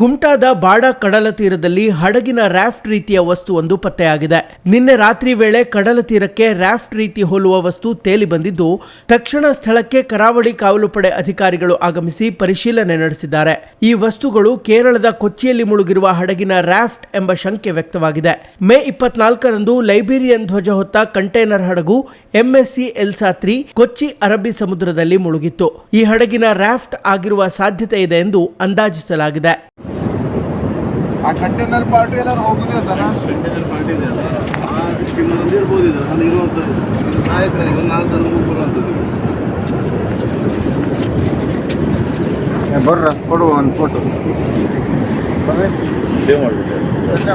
ಕುಮಟಾದ ಬಾಡ ಕಡಲ ತೀರದಲ್ಲಿ ಹಡಗಿನ ರಾಫ್ಟ್ ರೀತಿಯ ವಸ್ತುವೊಂದು ಪತ್ತೆಯಾಗಿದೆ. ನಿನ್ನೆ ರಾತ್ರಿ ವೇಳೆ ಕಡಲ ತೀರಕ್ಕೆ ರಾಫ್ಟ್ ರೀತಿ ಹೋಲುವ ವಸ್ತು ತೇಲಿ ಬಂದಿದ್ದು, ತಕ್ಷಣ ಸ್ಥಳಕ್ಕೆ ಕರಾವಳಿ ಕಾವಲು ಪಡೆ ಅಧಿಕಾರಿಗಳು ಆಗಮಿಸಿ ಪರಿಶೀಲನೆ ನಡೆಸಿದ್ದಾರೆ. ಈ ವಸ್ತುಗಳು ಕೇರಳದ ಕೊಚ್ಚಿಯಲ್ಲಿ ಮುಳುಗಿರುವ ಹಡಗಿನ ರಾಫ್ಟ್ ಎಂಬ ಶಂಕೆ ವ್ಯಕ್ತವಾಗಿದೆ. ಮೇ ಇಪ್ಪತ್ನಾಲ್ಕರಂದು ಲೈಬೀರಿಯನ್ ಧ್ವಜ ಹೊತ್ತ ಕಂಟೈನರ್ ಹಡಗು ಎಂಎಸ್ಸಿ ಎಲ್ಸಾತ್ರಿ ಕೊಚ್ಚಿ ಅರಬ್ಬಿ ಸಮುದ್ರದಲ್ಲಿ ಮುಳುಗಿತ್ತು. ಈ ಹಡಗಿನ ರಾಫ್ಟ್ ಆಗಿರುವ ಸಾಧ್ಯತೆ ಇದೆ ಎಂದು ಅಂದಾಜಿಸಲಾಗಿದೆ. ಆ ಕಂಟೈನರ್ ಪಾರ್ಟಿ ಎಲ್ಲ ಹೋಗುದೇ ಅದಲ್ಲ ಕಂಟೈನರ್ ಪಾರ್ಟಿ ಇದೆ ಅಲ್ಲ. ಆ ಸ್ಕಿಮ್ಮರ್ ಇರ್ಬೋದು ಇದು ಅಲ್ಲಿ ಇರುವಂಥದ್ದು ಆಯ್ತು ಒಂದು ನಾಲ್ಕು ಜನ ಬರುವಂಥದ್ದು ಬರ್ರ ಕೊಡುವ ಒಂದು ಫೋಟೋ ಸೇವ್ ಮಾಡಿಬಿಟ್ಟೆ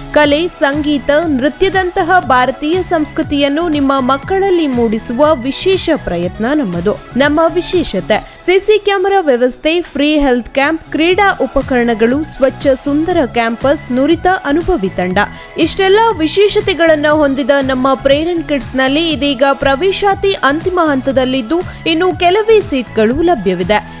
ಕಲೆ, ಸಂಗೀತ, ನೃತ್ಯದಂತಹ ಭಾರತೀಯ ಸಂಸ್ಕೃತಿಯನ್ನು ನಿಮ್ಮ ಮಕ್ಕಳಲ್ಲಿ ಮೂಡಿಸುವ ವಿಶೇಷ ಪ್ರಯತ್ನ ನಮ್ಮದು. ನಮ್ಮ ವಿಶೇಷತೆ, ಸಿಸಿ ಕ್ಯಾಮೆರಾ ವ್ಯವಸ್ಥೆ, ಫ್ರೀ ಹೆಲ್ತ್ ಕ್ಯಾಂಪ್, ಕ್ರೀಡಾ ಉಪಕರಣಗಳು, ಸ್ವಚ್ಛ ಸುಂದರ ಕ್ಯಾಂಪಸ್, ನುರಿತ ಅನುಭವಿ ತಂಡ. ಇಷ್ಟೆಲ್ಲ ವಿಶೇಷತೆಗಳನ್ನು ಹೊಂದಿದ ನಮ್ಮ ಪ್ರೇರಣ್ ಕಿಡ್ಸ್ನಲ್ಲಿ ಇದೀಗ ಪ್ರವೇಶಾತಿ ಅಂತಿಮ ಹಂತದಲ್ಲಿದ್ದು ಇನ್ನು ಕೆಲವೇ ಸೀಟ್ಗಳು ಲಭ್ಯವಿದೆ.